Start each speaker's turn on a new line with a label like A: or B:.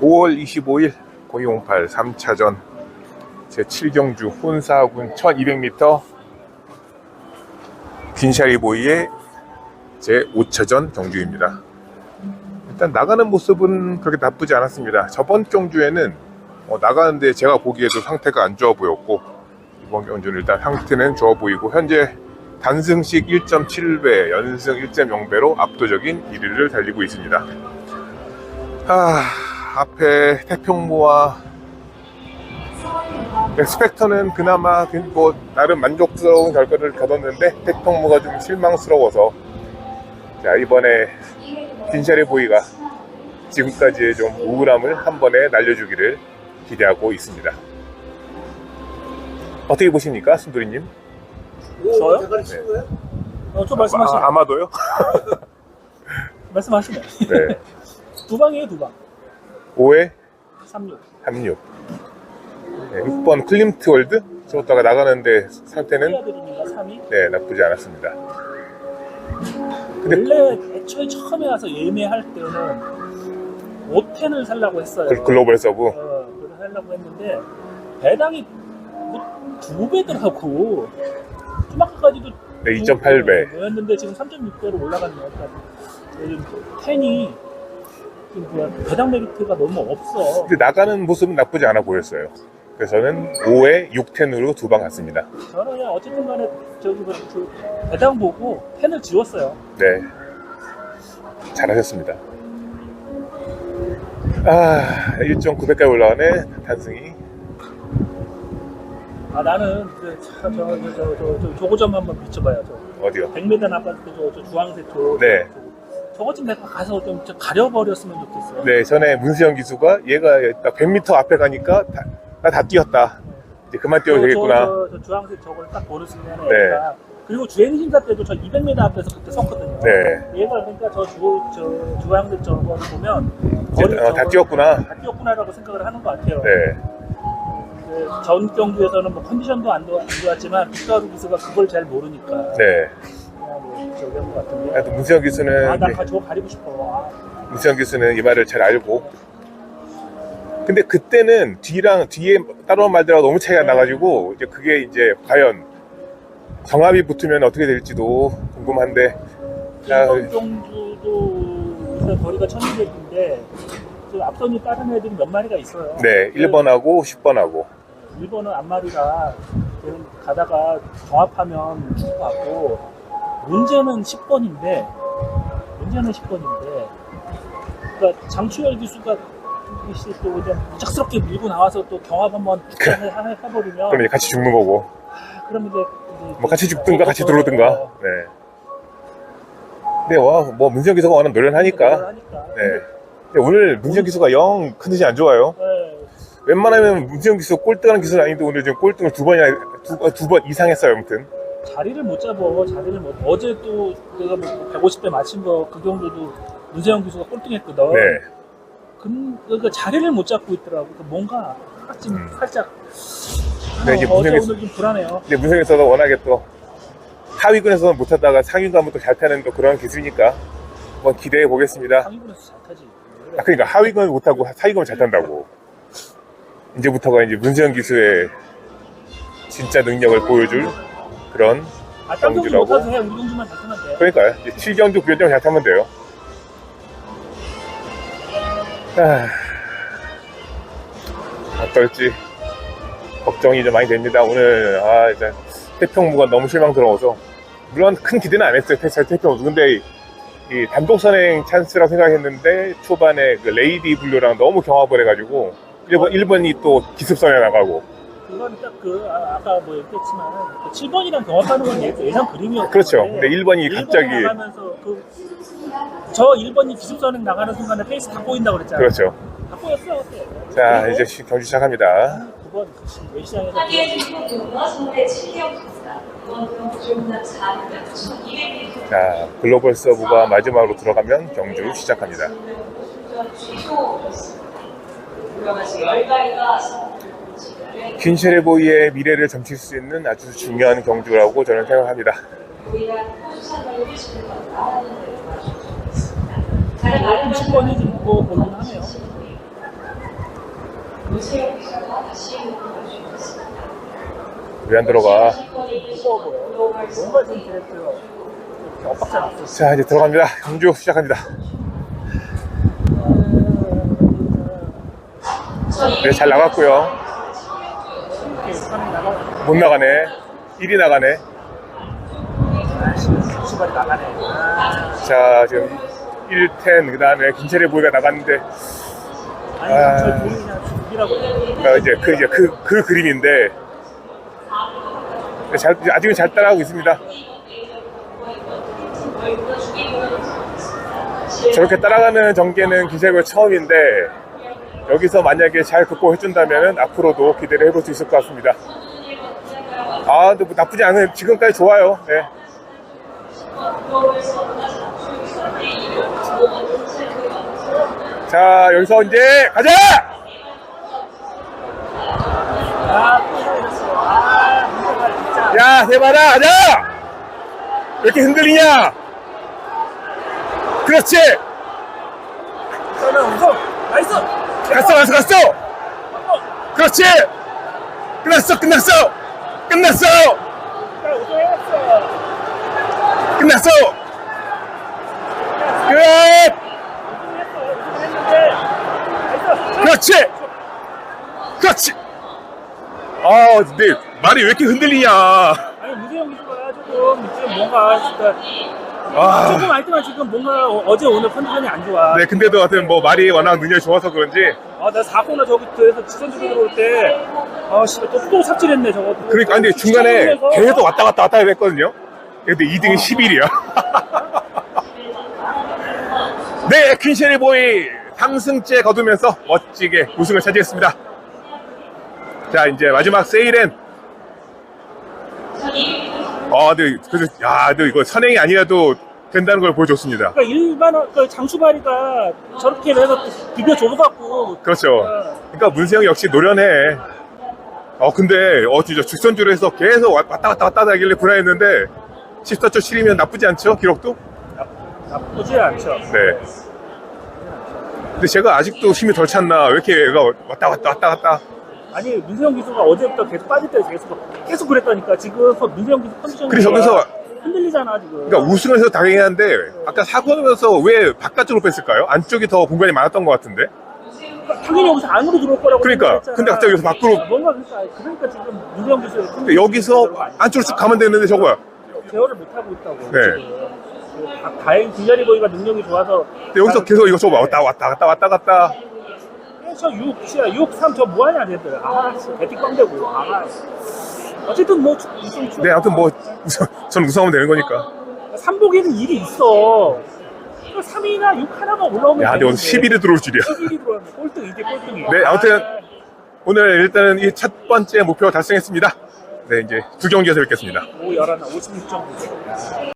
A: 5월 25일 0208 3차전 제7경주 혼사군 1200m 빈샤리보이의 제5차전 경주입니다. 일단 나가는 모습은 그렇게 나쁘지 않았습니다. 저번 경주에는 어, 나가는데 제가 보기에도 상태가 안 좋아 보였고 이번 경주는 일단 상태는 좋아 보이고 현재 단승식 1.7배, 연승 1.0배로 압도적인 1위를 달리고 있습니다. 아, 앞에 태평모와 스펙터는 그나마 뭐 나름 만족스러운 결과를 거뒀는데 태평모가 좀 실망스러워서 자 이번에 빈샤리 보이가 지금까지의 좀 우울함을 한 번에 날려주기를 기대하고 있습니다. 어떻게 보십니까, 순돌이님?
B: 저요?
C: 대가리 친구예요?
B: 어, 좀 말씀하시면
A: 아, 아마도요?
B: 말씀하시면
A: 네.
B: 두 방이에요 두 방.
A: 5회
B: 36.
A: 36. 네, 6번 클림트 월드? 저었다가 나가는데 상태는
B: 피아드립니다 3위.
A: 네, 나쁘지 않았습니다. 근데
B: 원래 애초에 처음에 와서 예매할 때는 5텐을 살라고 했어요.
A: 글- 글로벌 서브
B: 어, 그걸 하려고 했는데 배당이 뭐두 배더라고. 좀 아까까지도
A: 네, 2.8배.
B: 였는데 지금 3.6배로 올라갔네요. 그러니까 요즘 텐이 좀 뭐야 배당 메리트가 너무 없어.
A: 근데 나가는 모습은 나쁘지 않아 보였어요. 그래서 저는 5회 6텐으로 두 방 갔습니다.
B: 저는 그냥 어쨌든 간에 저기 뭐, 그 배당 보고 펜을 지웠어요.
A: 네. 잘하셨습니다. 아, 1.9배까지 올라가네, 단승이.
B: 아 나는 그, 저, 저, 저, 저, 저, 저, 좀 한번 비춰봐요. 저
A: 어디요?
B: 100m 나빠서 저, 저 주황색 쪽.
A: 네.
B: 저, 저거 좀 내가 가서 좀, 좀 가려버렸으면 좋겠어요.
A: 네, 전에 문수영 기수가 얘가 딱 100m 앞에 가니까 나 다 뛰었다. 이제 그만 뛰어도
B: 저,
A: 되겠구나.
B: 저, 저, 저 주황색 저걸 딱 보는 순간에
A: 네.
B: 얘가 그리고 주행 심사 때도 저 200m 앞에서 그때 섰거든요.
A: 네.
B: 얘가 그러니까 저, 주, 저 주황색 저걸 보면 거리
A: 어, 다 뛰었구나.
B: 다 뛰었구나라고 생각을 하는 것 같아요.
A: 네.
B: 그전 경기에서는 뭐 컨디션도 안, 좋- 좋았지만 빅가루 기수가 그걸 잘 모르니까
A: 네.
B: 그냥 뭐 저기 한 것 같은데
A: 하여튼 기수는,
B: 아나
A: 이제
B: 저거 가리고 싶어 아,
A: 문수영 기수는 이 말을 잘 알고. 근데 그때는 뒤랑, 뒤에 따로 말들하고 너무 차이가 나가지고, 이제 그게 이제 과연 정합이 붙으면 어떻게 될지도 궁금한데, 야,
B: 경주도 일단 거리가 1200인데 그 앞선이 다른 애들이 몇 마리가 있어요
A: 네, 1번하고 10번하고.
B: 1번은 앞마리가 걔는 가다가 정합하면 죽을 것 같고 문제는 10번인데 문제는 10번인데 그러니까 장추열 기수가 혹시 또 그냥 무작스럽게 밀고 나와서 또 경합 한번 해- 해- 해버리면
A: 그럼 이제 같이 죽는 거고.
B: 그러면 이제
A: 뭐 같이 죽든가 같이 들어오든가. 네. 네, 와, 뭐 문수영 기수가 워낙 노련하니까.
B: 하니까.
A: 네. 근데 오늘 문수영 기수가 영 컨디션이 안 좋아요.
B: 네.
A: 웬만하면 문수영 기수 꼴등하는 기수는 아닌데 오늘 지금 꼴등을 두 번이나 두번 이상 했어요, 아무튼.
B: 자리를 못 잡어 자리를 못 어제 또 내가 뭐 150대 맞힌 거 그 경우도 문세영 기수가 꼴등했거든
A: 네.
B: 근- 그러니까 자리를 못 잡고 있더라고 그러니까 뭔가 지금
A: 음.
B: 살짝
A: 네, 이제
B: 어,
A: 문세영
B: 오늘 좀 불안해요
A: 근데 문수영 기수가 워낙에 또 하위군에서는 못하다가 상위군 가면 또잘 타는 또 그런 기수니까 한번 기대해 보겠습니다.
B: 상위군에서 잘 타지
A: 아, 그러니까 하위군 못하고 하위군 잘 탄다고. 이제부터가 이제 문수영 기수의 진짜 능력을 보여줄 그런
B: 아 딴 경기
A: 경주라고?
B: 타면 돼
A: 그러니까요. 이제 7경주, 9경주 잘 타면 돼요. 아, 어떨지 걱정이 좀 많이 됩니다. 오늘 아 일단 태평무가 너무 실망스러워서 물론 큰 기대는 안 했어요. 태- 태평무 근데 이, 이 단독 선행 찬스라고 생각했는데 초반에 그 레이디 블루랑 너무 경합을 해가지고 1번, 1번이 또 기습 선에 나가고
B: 그건 딱 그 아, 까뭐 얘기했지만 그 7번이랑 경합하는 건 예- 예상 그림이었고
A: 그렇죠. 근데 1번이 갑자기
B: 나가면서 그 저 1번이 기습선행 나가는 순간에 페이스 다 꼬인다고 그랬잖아
A: 그렇죠.
B: 다 꼬였어 그때
A: 자 이제 시- 경주 시작합니다.
B: 9번 외시장에서
D: 하기에 중국도로가 서울의 7기업입니다. 이번 조금만 400m 1200m
A: 자, 글로벌 서브가 마지막으로 들어가면 경주 시작합니다. 킨쉐레보이의 미래를 점칠 수 있는 아주 중요한 경주라고 저는 생각합니다.
D: 가장
B: 조금 10번이 좀 무거워 보이긴 하네요
D: 노세영 기자가 다시 보여주셨습니다.
A: 왜안 들어가?
B: 자,
A: 이제 들어갑니다. 경주 시작합니다. 네, 잘 나갔고요. 못 나가네. 1이 나가네.
B: 아,
A: 자, 지금 1텐, 그 다음에 김철의 보이가 나갔는데,
B: 아니
A: 아.
B: 저 돈이냐 죽이라고.
A: 어, 이제 그, 이제 그, 그 그림인데, 잘, 아직은 잘 따라가고 있습니다. 저렇게 따라가는 전개는 기세가 처음인데, 여기서 만약에 잘 극복해준다면 앞으로도 기대를 해볼 수 있을 것 같습니다. 아, 뭐 나쁘지 않은, 지금까지 좋아요. 네. 자, 여기서 이제 가자! 야, 대바라, 가자! 왜 이렇게 흔들리냐? 그렇지!
B: 저는 우선 나이스.
A: 갔어, 갔어, 갔어! 그렇지! 끝났어, 끝났어! 끝났어! 끝났어! 끝! 그렇지! 그렇지! 아, 근데 말이 왜 이렇게 흔들리냐?
B: 아니 무세영 기수가 조금 지금 뭔가
A: 아,
B: 조금 알지만 지금 뭔가 어- 어제 오늘 컨디션이 안 좋아.
A: 네, 근데도 하여튼 뭐 말이 워낙 능력이 좋아서 그런지
B: 아, 나 4코너 저기 뒤에서 지선주 들어올 때, 아, 씨, 또, 또 삽질했네, 저거. 또.
A: 그러니까 근데 중간에
B: 시청에서.
A: 계속 왔다 갔다 왔다 했거든요. 근데 2등이 11이야. 네, 퀸쉐리 보이 3승째 거두면서 멋지게 우승을 차지했습니다. 자, 이제 마지막 세일엔 아, 근데 그래서 야, 근데 이거 선행이 아니라도 된다는 걸 보여줬습니다.
B: 그러니까 일반, 그 장수발이가 저렇게 해서 비벼 줘갖고.
A: 그렇죠. 그러니까 문세영 역시 노련해. 어, 근데 어 진짜 직선주로 해서 계속 왔- 왔다 갔다 왔다 갔다 하길래 불안했는데 14초 7이면 나쁘지 않죠? 기록도?
B: 나쁘지 않죠.
A: 네. 근데 제가 아직도 힘이 덜 찼나? 왜 이렇게 얘가 왔다 갔다 왔다 갔다?
B: 아니, 문세영 기수가 어제부터 계속 빠질 때 계속, 계속 그랬다니까. 지금 문세영 기수 컨디션이.
A: 그래서 저기서
B: 흔들리잖아, 지금.
A: 그러니까 우승을 해서 당연히 한데 아까 사고 나면서 왜 바깥쪽으로 뺐을까요? 안쪽이 더 공간이 많았던 것 같은데?
B: 당연히 여기서 안으로 들어올 거라고.
A: 그러니까.
B: 생각했잖아.
A: 근데 갑자기 여기서 밖으로-
B: 뭔가 그러니까, 그러니까 지금 문세영 기수.
A: 근데 여기서 안쪽으로 쓱 가면 되는데 저거야.
B: 제어를 못 하고 있다고.
A: 네.
B: 지금. 그 다- 다행히 뒷자리 보이가 능력이 좋아서.
A: 근데 여기서 계속 이거 저거 왔다 왔다 갔다 왔다 갔다.
B: 저 6, 시야 6, 3, 저 뭐하냐, 쟤들. 아, 씨, 배팅 꽝되고. 아, 어쨌든 뭐, 우승 주
A: 네, 아무튼 뭐 우선 전 우승하면 되는 거니까.
B: 3복에는 일이 있어. 3위나 6 하나만 올라오면.
A: 야, 근데 오늘 11에 들어올 줄이야.
B: 11위 들어왔네. 꼴등, 이제 꼴등이.
A: 네, 아무튼 오늘 일단은 이 첫 번째 목표 달성했습니다. 네, 이제 두 경기에서 뵙겠습니다.
B: 오, 11, 56.9.